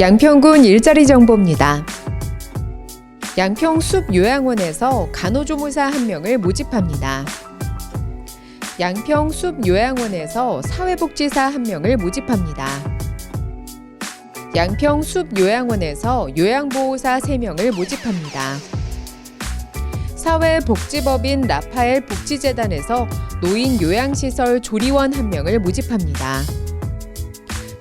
양평군 일자리 정보입니다. 양평숲 요양원에서 간호조무사 한 명을 모집합니다. 양평숲 요양원에서 사회복지사 한 명을 모집합니다. 양평숲 요양원에서 요양보호사 3명을 모집합니다. 사회복지법인 라파엘 복지재단에서 노인 요양시설 조리원 한 명을 모집합니다.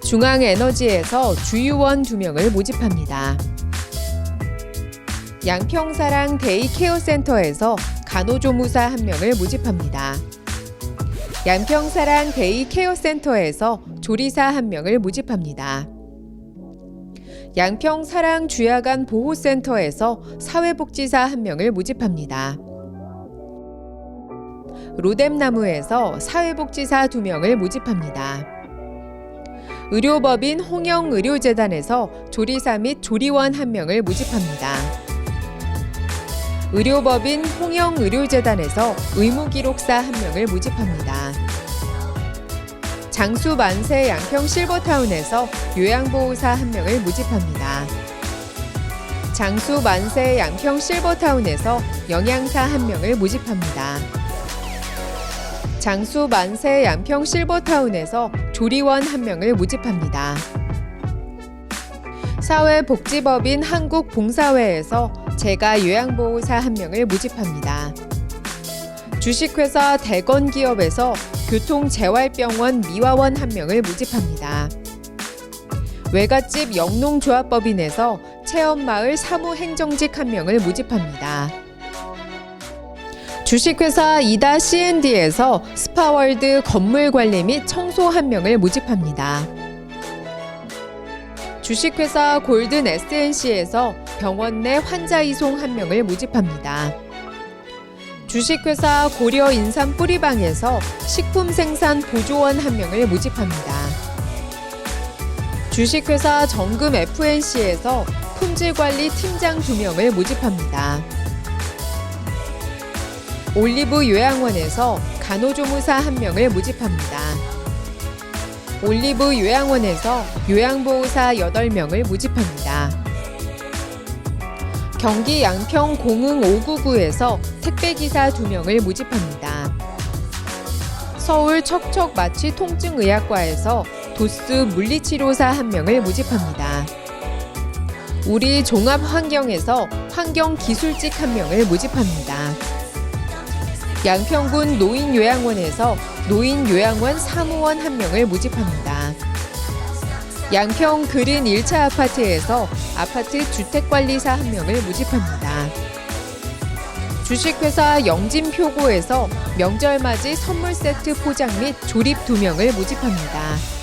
중앙에너지에서 주유원 두 명을 모집합니다. 양평사랑 데이케어센터에서 간호조무사 한 명을 모집합니다. 양평사랑 데이케어센터에서 조리사 한 명을 모집합니다. 양평사랑 주야간 보호센터에서 사회복지사 한 명을 모집합니다. 로뎀나무에서 사회복지사 두 명을 모집합니다. 의료법인 홍영의료재단에서 조리사 및 조리원 한 명을 모집합니다. 의료법인 홍영의료재단에서 의무기록사 한 명을 모집합니다. 장수 만세 양평 실버타운에서 요양보호사 한 명을 모집합니다. 장수 만세 양평 실버타운에서 영양사 한 명을 모집합니다. 장수 만세 양평 실버타운에서 조리원 한 명을 모집합니다. 사회복지법인 한국봉사회에서 제가 요양보호사 한 명을 모집합니다. 주식회사 대건기업에서 교통재활병원 미화원 한 명을 모집합니다. 외갓집 영농조합법인에서 체험마을 사무행정직 한 명을 모집합니다. 주식회사 이다 C&D에서 스파월드 건물 관리 및 청소 한 명을 모집합니다. 주식회사 골든 SNC에서 병원 내 환자 이송 한 명을 모집합니다. 주식회사 고려 인삼 뿌리방에서 식품 생산 보조원 한 명을 모집합니다. 주식회사 정금 FNC에서 품질 관리 팀장 두 명을 모집합니다. 올리브 요양원에서 간호조무사 한 명을 모집합니다. 올리브 요양원에서 요양보호사 8명을 모집합니다. 경기 양평 공흥 599에서 택배기사 2명을 모집합니다. 서울 척척 마취 통증의학과에서 도스 물리치료사 1명을 모집합니다. 우리 종합환경에서 환경기술직 1명을 모집합니다. 양평군 노인요양원에서 노인요양원 사무원 1명을 모집합니다. 양평 그린 1차 아파트에서 아파트 주택관리사 1명을 모집합니다. 주식회사 영진표고에서 명절맞이 선물 세트 포장 및 조립 2명을 모집합니다.